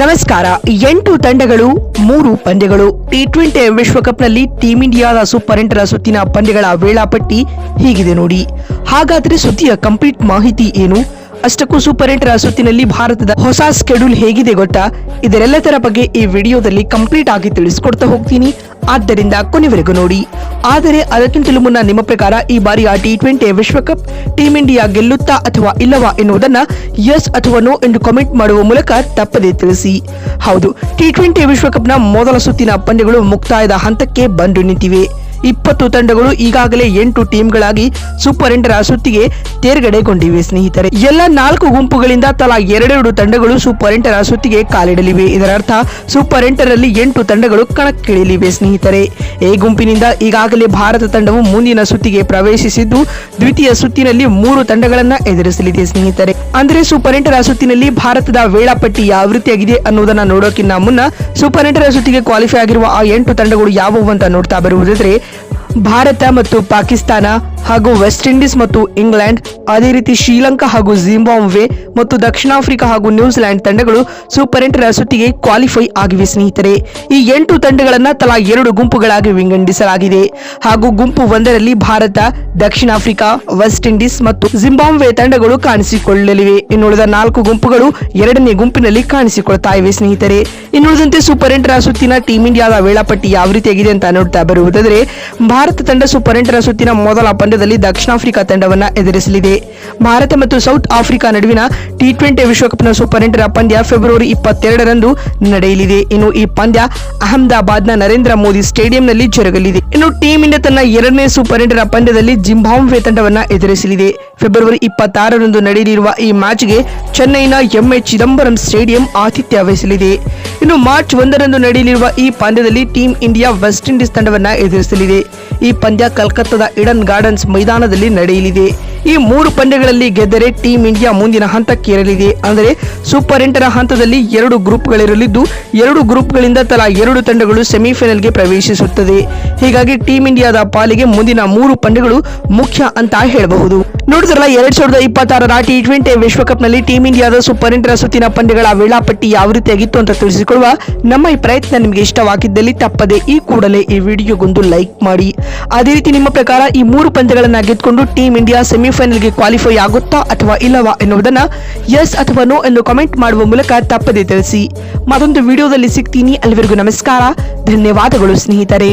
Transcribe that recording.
ನಮಸ್ಕಾರ. ಎಂಟು ತಂಡಗಳು, ಮೂರು ಪಂದ್ಯಗಳು. ಟಿ ಟ್ವೆಂಟಿ ವಿಶ್ವಕಪ್ನಲ್ಲಿ ಟೀಂ ಇಂಡಿಯಾದ ಸೂಪರ್ ಎಂಟರ ಸುತ್ತಿನ ಪಂದ್ಯಗಳ ವೇಳಾಪಟ್ಟಿ ಹೀಗಿದೆ ನೋಡಿ. ಹಾಗಾದರೆ ಸುದ್ದಿಯ ಕಂಪ್ಲೀಟ್ ಮಾಹಿತಿ ಏನು? ಅಷ್ಟಕ್ಕೂ ಸೂಪರ್ ಎಂಟರ ಸುತ್ತಿನಲ್ಲಿ ಭಾರತದ ಹೊಸ ಸ್ಕೆಡ್ಯೂಲ್ ಹೇಗಿದೆ ಗೊತ್ತಾ? ಇದರೆಲ್ಲದರ ಬಗ್ಗೆ ಈ ವಿಡಿಯೋದಲ್ಲಿ ಕಂಪ್ಲೀಟ್ ಆಗಿ ತಿಳಿಸ್ಕೊಡ್ತಾ ಹೋಗ್ತೀನಿ. ಆದ್ದರಿಂದ ಕೊನೆವರೆಗೂ ನೋಡಿ. ಆದರೆ ಅದಕ್ಕಿಂತಲೂ ಮುನ್ನ ನಿಮ್ಮ ಪ್ರಕಾರ ಈ ಬಾರಿಯ ಟಿ ಟ್ವೆಂಟಿ ವಿಶ್ವಕಪ್ ಟೀಂ ಇಂಡಿಯಾ ಗೆಲ್ಲುತ್ತಾ ಅಥವಾ ಇಲ್ಲವಾ ಎನ್ನುವುದನ್ನ ಎಸ್ ಅಥವಾ ನೋ ಎಂದು ಕಮೆಂಟ್ ಮಾಡುವ ಮೂಲಕ ತಪ್ಪದೇ ತಿಳಿಸಿ. ಹೌದು ಟಿ ಟ್ವೆಂಟಿ ವಿಶ್ವಕಪ್ನ ಮೊದಲ ಸುತ್ತಿನ ಪಂದ್ಯಗಳು ಮುಕ್ತಾಯದ ಹಂತಕ್ಕೆ ಬಂದು ನಿಂತಿವೆ. ಇಪ್ಪತ್ತು ತಂಡಗಳು ಈಗಾಗಲೇ ಎಂಟು ಟೀಮ್ಗಳಾಗಿ ಸೂಪರ್ ಎಂಟರ ಸುತ್ತಿಗೆ ತೇರ್ಗಡೆಗೊಂಡಿವೆ ಸ್ನೇಹಿತರೆ. ಎಲ್ಲ ನಾಲ್ಕು ಗುಂಪುಗಳಿಂದ ತಲಾ ಎರಡೆರಡು ತಂಡಗಳು ಸೂಪರ್ ಎಂಟರ ಸುತ್ತಿಗೆ ಕಾಲಿಡಲಿವೆ. ಇದರರ್ಥ, ಸೂಪರ್ ಎಂಟರಲ್ಲಿ ಎಂಟು ತಂಡಗಳು ಕಣಕ್ಕಿಳಿಯಲಿವೆ ಸ್ನೇಹಿತರೆ. ಎ ಗುಂಪಿನಿಂದ ಈಗಾಗಲೇ ಭಾರತ ತಂಡವು ಮುಂದಿನ ಸುತ್ತಿಗೆ ಪ್ರವೇಶಿಸಿದ್ದು, ದ್ವಿತೀಯ ಸುತ್ತಿನಲ್ಲಿ ಮೂರು ತಂಡಗಳನ್ನು ಎದುರಿಸಲಿದೆ ಸ್ನೇಹಿತರೆ. ಅಂದರೆ ಸೂಪರ್ ಎಂಟರ ಸುತ್ತಿನಲ್ಲಿ ಭಾರತದ ವೇಳಾಪಟ್ಟಿ ಯಾವ ರೀತಿಯಾಗಿದೆ ಅನ್ನೋದನ್ನ ನೋಡೋಕ್ಕಿಂತ ಮುನ್ನ, ಸೂಪರ್ ಎಂಟರ ಸುತ್ತಿಗೆ ಕ್ವಾಲಿಫೈ ಆಗಿರುವ ಆ ಎಂಟು ತಂಡಗಳು ಯಾವುವು ಅಂತ ನೋಡ್ತಾ ಬರುವುದಾದ್ರೆ ಭಾರತ ಮತ್ತು ಪಾಕಿಸ್ತಾನ ಹಾಗೂ ವೆಸ್ಟ್ ಇಂಡೀಸ್ ಮತ್ತು ಇಂಗ್ಲೆಂಡ್, ಅದೇ ರೀತಿ ಶ್ರೀಲಂಕಾ ಹಾಗೂ ಜಿಂಬಾಬ್ವೆ ಮತ್ತು ದಕ್ಷಿಣ ಆಫ್ರಿಕಾ ಹಾಗೂ ನ್ಯೂಜಿಲೆಂಡ್ ತಂಡಗಳು ಸೂಪರ್ ಎಂಟರ ಸುತ್ತಿಗೆ ಕ್ವಾಲಿಫೈ ಆಗಿವೆ ಸ್ನೇಹಿತರೆ. ಈ ಎಂಟು ತಂಡಗಳನ್ನು ತಲಾ ಎರಡು ಗುಂಪುಗಳಾಗಿ ವಿಂಗಡಿಸಲಾಗಿದೆ. ಹಾಗೂ ಗುಂಪು ಒಂದರಲ್ಲಿ ಭಾರತ, ದಕ್ಷಿಣ ಆಫ್ರಿಕಾ, ವೆಸ್ಟ್ ಇಂಡೀಸ್ ಮತ್ತು ಜಿಂಬಾಬ್ವೆ ತಂಡಗಳು ಕಾಣಿಸಿಕೊಳ್ಳಲಿವೆ. ಇನ್ನುಳಿದ ನಾಲ್ಕು ಗುಂಪುಗಳು ಎರಡನೇ ಗುಂಪಿನಲ್ಲಿ ಕಾಣಿಸಿಕೊಳ್ತಾ ಇವೆ ಸ್ನೇಹಿತರೆ. ಇನ್ನುಳಿದಂತೆ ಸೂಪರ್ ಎಂಟರ ಸುತ್ತಿನ ಟೀಂ ಇಂಡಿಯಾದ ವೇಳಾಪಟ್ಟಿ ಯಾವ ರೀತಿಯಾಗಿದೆ ಅಂತ ನೋಡ್ತಾ ಬರುವುದಾದರೆ, ಭಾರತ ತಂಡ ಸೂಪರ್ ಎಂಟರ ಸುತ್ತಿನ ಮೊದಲ ಪಂದ್ಯದಲ್ಲಿ ದಕ್ಷಿಣ ಆಫ್ರಿಕಾ ತಂಡವನ್ನು ಎದುರಿಸಲಿದೆ. ಭಾರತ ಮತ್ತು ಸೌತ್ ಆಫ್ರಿಕಾ ನಡುವಿನ ಟಿ ಟ್ವೆಂಟಿ ವಿಶ್ವಕಪ್ನ ಸೂಪರ್ ಎಂಟರ ಪಂದ್ಯ ಫೆಬ್ರವರಿ ಇಪ್ಪತ್ತೆರಡರಂದು ನಡೆಯಲಿದೆ. ಇನ್ನು ಈ ಪಂದ್ಯ ಅಹಮದಾಬಾದ್ನ ನರೇಂದ್ರ ಮೋದಿ ಸ್ಟೇಡಿಯಂನಲ್ಲಿ ಜರುಗಲಿದೆ. ಇನ್ನು ಟೀಂ ಇಂಡಿಯಾ ತನ್ನ ಎರಡನೇ ಸೂಪರ್ ಎಂಟರ ಪಂದ್ಯದಲ್ಲಿ ಜಿಂಬಾಂಬ್ವೆ ತಂಡವನ್ನು ಎದುರಿಸಲಿದೆ. ಫೆಬ್ರವರಿ ಇಪ್ಪತ್ತಾರರಂದು ನಡೆಯಲಿರುವ ಈ ಮ್ಯಾಚ್ಗೆ ಚೆನ್ನೈನ ಎಂಎ ಚಿದಂಬರಂ ಸ್ಟೇಡಿಯಂ ಆತಿಥ್ಯ ವಹಿಸಲಿದೆ. ಇನ್ನು ಮಾರ್ಚ್ ಒಂದರಂದು ನಡೆಯಲಿರುವ ಈ ಪಂದ್ಯದಲ್ಲಿ ಟೀಂ ಇಂಡಿಯಾ ವೆಸ್ಟ್ ಇಂಡೀಸ್ ತಂಡವನ್ನು ಎದುರಿಸಲಿದೆ. ಈ ಪಂದ್ಯ ಕಲ್ಕತ್ತಾದ ಇಡನ್ ಗಾರ್ಡನ್ಸ್ ಮೈದಾನದಲ್ಲಿ ನಡೆಯಲಿದೆ. ಈ ಮೂರು ಪಂದ್ಯಗಳಲ್ಲಿ ಗೆದ್ದರೆ ಟೀಂ ಇಂಡಿಯಾ ಮುಂದಿನ ಹಂತಕ್ಕೇರಲಿದೆ ಅಂದರೆ ಸೂಪರ್ ಎಂಟರ ಹಂತದಲ್ಲಿ ಎರಡು ಗ್ರೂಪ್ಗಳಿರಲಿದ್ದು ಎರಡು ಗ್ರೂಪ್ಗಳಿಂದ ತಲಾ ಎರಡು ತಂಡಗಳು ಸೆಮಿಫೈನಲ್ಗೆ ಪ್ರವೇಶಿಸುತ್ತದೆ. ಹೀಗಾಗಿ ಟೀಂ ಇಂಡಿಯಾದ ಪಾಲಿಗೆ ಮುಂದಿನ ಮೂರು ಪಂದ್ಯಗಳು ಮುಖ್ಯ ಅಂತ ಹೇಳಬಹುದು. ನೋಡಿದ್ರಲ್ಲ, ಎರಡ್ ಸಾವಿರದ ಇಪ್ಪತ್ತಾರರ ಟಿ ಟ್ವೆಂಟಿ ವಿಶ್ವಕಪ್ನಲ್ಲಿ ಟೀಂ ಇಂಡಿಯಾದ ಸೂಪರ್ ಎಂಟರ ಸುತ್ತಿನ ಪಂದ್ಯಗಳ ವೇಳಾಪಟ್ಟಿ ಯಾವ ರೀತಿಯಾಗಿತ್ತು ಅಂತ ತಿಳಿಸಿಕೊಳ್ಳುವ ನಮ್ಮ ಈ ಪ್ರಯತ್ನ ನಿಮಗೆ ಇಷ್ಟವಾಗಿದ್ದಲ್ಲಿ ತಪ್ಪದೆ ಈ ಕೂಡಲೇ ಈ ವಿಡಿಯೋಗೊಂದು ಲೈಕ್ ಮಾಡಿ. ಅದೇ ರೀತಿ ನಿಮ್ಮ ಪ್ರಕಾರ ಈ ಮೂರು ಪಂದ್ಯಗಳನ್ನ ಗೆದ್ಕೊಂಡು ಟೀಂ ಇಂಡಿಯಾ ಸೆಮಿಫೈನಲ್ಗೆ ಕ್ವಾಲಿಫೈ ಆಗುತ್ತಾ ಅಥವಾ ಇಲ್ಲವಾ ಎನ್ನುವುದನ್ನು ಎಸ್ ಅಥವಾ ನೋ ಎಂದು ಕಮೆಂಟ್ ಮಾಡುವ ಮೂಲಕ ತಪ್ಪದೆ ತಿಳಿಸಿ ಮತ್ತೊಂದು ವಿಡಿಯೋದಲ್ಲಿ ಸಿಗ್ತೀನಿ. ಅಲ್ಲಿವರೆಗೂ ನಮಸ್ಕಾರ. ಧನ್ಯವಾದಗಳು ಸ್ನೇಹಿತರೆ.